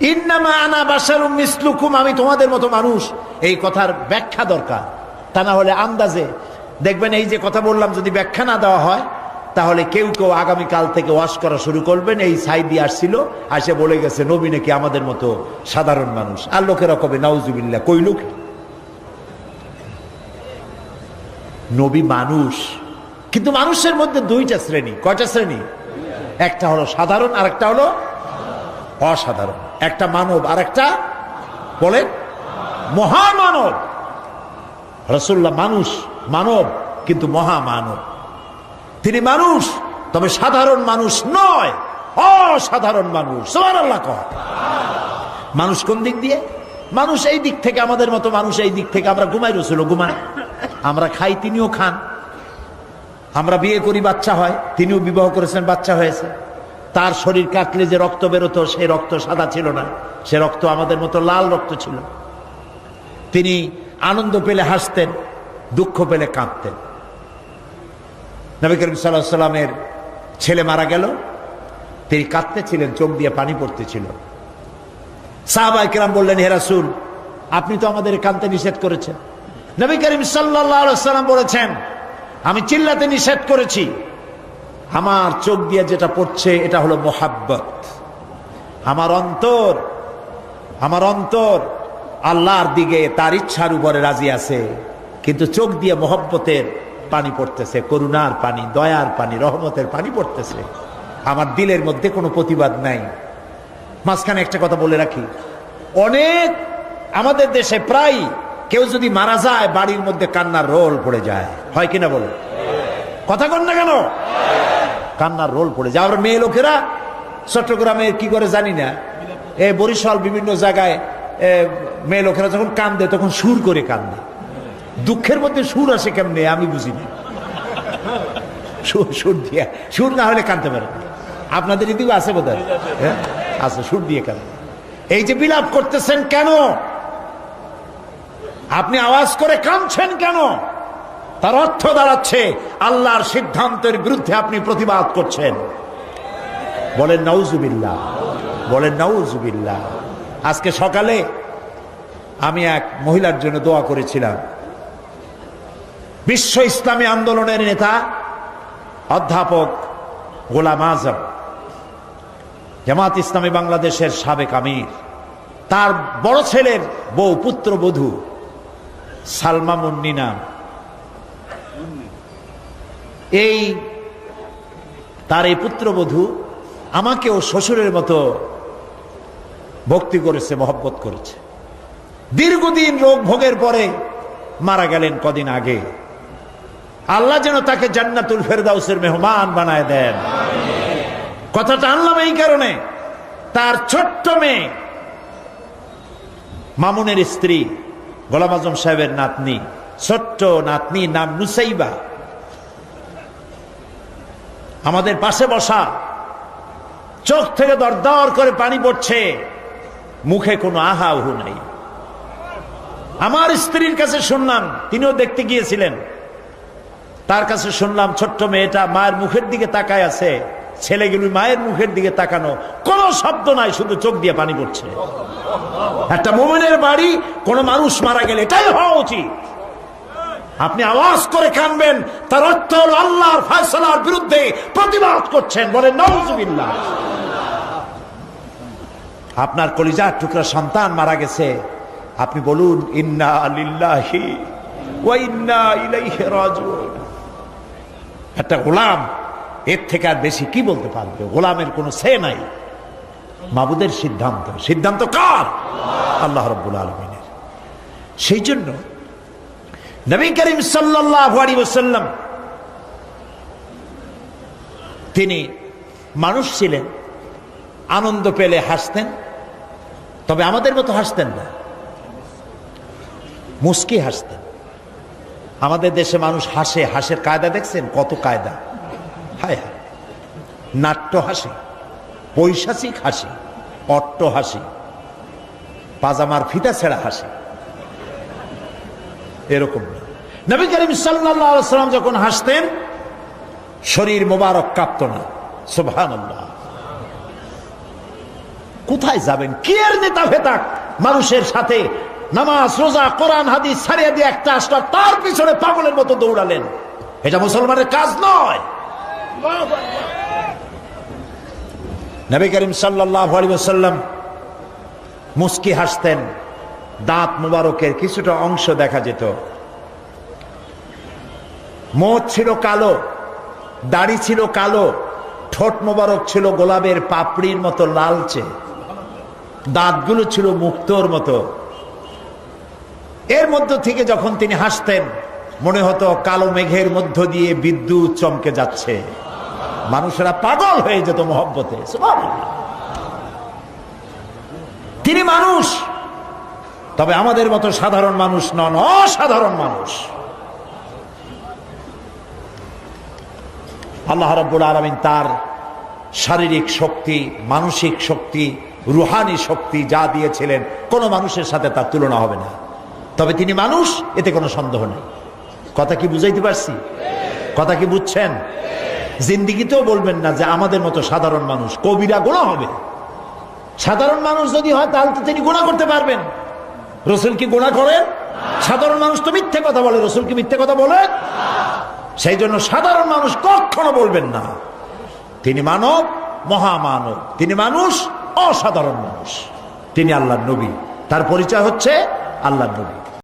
ইন্নামা আনা বাসারুম মিসলুকুম, আমি তোমাদের মতো মানুষ। এই কথার ব্যাখ্যা দরকার। তা না হলে আন্দাজে। দেখবেন এই যে কথা বললাম, যদি ব্যাখ্যা না দেওয়া হয়, তাহলে কেউ কেউ আগামীকাল থেকে ওয়াশ করা শুরু করবেন। এই সাইদি আসছিল, আসে বলে গেছে, নবী নাকি আমাদের মতো সাধারণ মানুষ? আর লোকেরা কবে? নাউজুবিল্লা কই লোক? নবী মানুষ। কিন্তু মানুষের মধ্যে দুইটা শ্রেণি। কয়টা শ্রেণি? একটা হলো সাধারণ আর একটা হলো অসাধারণ। একটা মানব আর একটা বলেন মহামানব। রসুল্লাহ মানুষ, মানব, কিন্তু মহামানব। তিনি মানুষ, তবে সাধারণ মানুষ নয়, অসাধারণ মানুষ। আল্লাহ মানুষ কোন দিক দিয়ে? মানুষ এই দিক থেকে আমাদের মতো মানুষ এই দিক থেকে। আমরা ঘুমাই রসুল, ঘুমাই। আমরা খাই, তিনিও খান। আমরা বিয়ে করি, বাচ্চা হয়, তিনিও বিবাহ করেছেন, বাচ্চা হয়েছে। তার শরীর কাটলে যে রক্ত বেরোতো, সেই রক্ত সাদা ছিল না। সে রক্ত আমাদের মতো লাল রক্ত ছিল। তিনি আনন্দ পেলে হাসতেন, দুঃখ পেলে কাঁদতেন। নবী করিম সাল্লাহ সাল্লামের ছেলে মারা গেল। তিনি কাঁদতেছিলেন, চোখ দিয়ে পানি পড়তেছিল। সাহাবাই কিরাম বললেন হেরাসুল আপনি তো আমাদের কাঁদতে নিষেধ করেছেন। নবী করিম সাল্লাহ সাল্লাম বলেছেন, আমি চিল্লাতে নিষেধ করেছি। আমার চোখ দিয়ে যেটা পড়ছে, এটা হলো মোহাব্বত। আমার অন্তর আমার অন্তর আল্লাহর দিকে তার ইচ্ছার উপরে রাজি আছে, কিন্তু চোখ দিয়ে মোহব্বতের পানি পড়তেছে, করুণার পানি, দয়ার পানি, রহমতের পানি পড়তেছে। আমার দিলের মধ্যে কোনো প্রতিবাদ নাই। মাঝখানে একটা কথা বলে রাখি। অনেক আমাদের দেশে প্রায় কেউ যদি মারা যায়, বাড়ির মধ্যে কান্নার রোল পড়ে যায়। হয় কিনা বলো? কথা কন না কেন? কান্নার রোল পড়ে যায়। আবার মেয়ে লোকেরা চট্টগ্রামে কি করে জানি না। এ বরিশাল বিভিন্ন জায়গায় মেয়ে লোকেরা যখন কান্দে, তখন সুর করে কান্দে। দুঃখের মধ্যে সুর আসে কেমনে, আমি বুঝি না সুর দিয়ে, সুর না হলে কানতে পারে আপনাদের এদিকে আছে বোধ হ্যাঁ? আছে, সুর দিয়ে কেন এই যে বিলাপ করতেছেন কেন? আপনি আওয়াজ করে কাঁদছেন কেন? তার অর্থ দাঁড়াচ্ছে, আল্লাহর সিদ্ধান্তের বিরুদ্ধে আপনি প্রতিবাদ করছেন। বলেন নাউজুবিল্লা বলেন নাউজুবিল্লা আজকে সকালে আমি এক মহিলার জন্য দোয়া করেছিলাম। বিশ্ব ইসলামী আন্দোলনের নেতা, অধ্যাপক গোলাম আজম, জামাত ইসলামী বাংলাদেশের সাবেক আমির, তার বড় ছেলের বউ পুত্র বধূ সালমা মুন্নি নাম। এই তার এই পুত্রবধূ আমাকেও শ্বশুরের মতো ভক্তি করেছে, মহব্বত করেছে। দীর্ঘদিন রোগ ভোগের পরে মারা গেলেন কদিন আগে। আল্লাহ যেন তাকে জান্নাতুল ফেরদাউসের মেহমান বানায় দেন। কথাটা আনলাম এই কারণে, তার ছোট্ট মেয়ে, মামুনের স্ত্রী, গোলাম আজম সাহেবের নাতনি, ছোট্ট নাতনি নাম নুসাইবা। আমাদের পাশে বসা। চোখ থেকে দরদর করে পানি পড়ছে। মুখে কোনো আহা উহু নাই। আমার স্ত্রীর কাছে শুনলাম, তিনিও দেখতে গিয়েছিলেন। তার কাছে শুনলাম, ছোট্ট মেয়েটা মায়ের মুখের দিকে তাকায় আছে। ছেলেগুলি মায়ের মুখের দিকে তাকানো। কোনো শব্দ নাই, শুধু চোখ দিয়ে পানি পড়ছে। একটা মোমেনের বাড়ি, কোন মানুষ মারা গেলে, এটাই হওয়া উচিত। আপনি আওয়াজ করে কানবেন, তার অর্থ হল আল্লাহর ফয়সলার বিরুদ্ধে প্রতিবাদ করছেন বলে নজুবিল্লাহ আপনার কলিজার টুকরা সন্তান মারা গেছে। আপনি বলুন, ইন্না একটা গোলাম, এর থেকে আর বেশি কি বলতে পারবে? গোলামের কোনো সে নাই। মাবুদের সিদ্ধান্ত। সিদ্ধান্ত কার? আল্লাহ রব্বুল আলমিনের। সেই জন্য নবী করিম সাল্লাম তিনি মানুষ ছিলেন, আনন্দ পেলে হাসতেন, তবে আমাদের মতো হাসতেন না। মুস্কি হাসতেন। আমাদের দেশে মানুষ হাসে, হাসের কায়দা দেখছেন? কত কায়দা? হায় হায়। নাট্য হাসি, পৈশাচিক হাসি, অট্ট হাসি, পাজামার ফিতা ছেঁড়া হাসি। এরকম নবী করিম সাল্লাম যখন হাসতেন, শরীর মোবারক কাঁপত না। সুবহান কোথায় যাবেন? কে এর নেতা ভেতাক মানুষের সাথে নামাজ, রোজা, কোরআন, হাদিস ছাড়িয়ে দিয়ে একটা আসলো তার পিছনে পাগলের মতো দৌড়ালেন। এটা মুসলমানের কাজ নয়। নবী করিম সাল্লাহ আলী সাল্লাম মুস্কি হাসতেন, দাঁত মুবারকের কিছুটা অংশ দেখা যেত। মোচ ছিল কালো, দাড়ি ছিল কালো, ঠোঁট মোবারক ছিল গোলাপের পাপড়ির মতো লালচে, দাঁতগুলো ছিল মুক্তোর মতো। এর মধ্য থেকে যখন তিনি হাসতেন, মনে হতো কালো মেঘের মধ্য দিয়ে বিদ্যুৎ চমকে যাচ্ছে। মানুষেরা পাগল হয়ে যেত মহব্বতে তিনি মানুষ, তবে আমাদের মতো সাধারণ মানুষ নন, অসাধারণ মানুষ। আল্লাহ রব্বুল আলমিন তার শারীরিক শক্তি, মানসিক শক্তি, রুহানি শক্তি যা দিয়েছিলেন, কোনো মানুষের সাথে তার তুলনা হবে না। তবে তিনি মানুষ, এতে কোনো সন্দেহ নেই। কথা কি বুঝাইতে পারছি? কথা কি বুঝছেন? জিন্দিগিতেও বলবেন না যে আমাদের মতো সাধারণ মানুষ, কবিরা গোনা হবে। সাধারণ মানুষ যদি হয়, তাহলে তো তিনি গুণা করতে পারবেন। রসুল কি গুণা করেন? সাধারণ মানুষ তো মিথ্যে কথা বলে। রসুল কি মিথ্যে কথা বলে? সেই জন্য সাধারণ মানুষ কখনো বলবেন না। তিনি মানব, মহামানব। তিনি মানুষ, অসাধারণ মানুষ। তিনি আল্লাহ নবী। তার পরিচয় হচ্ছে আল্লাহ নবী।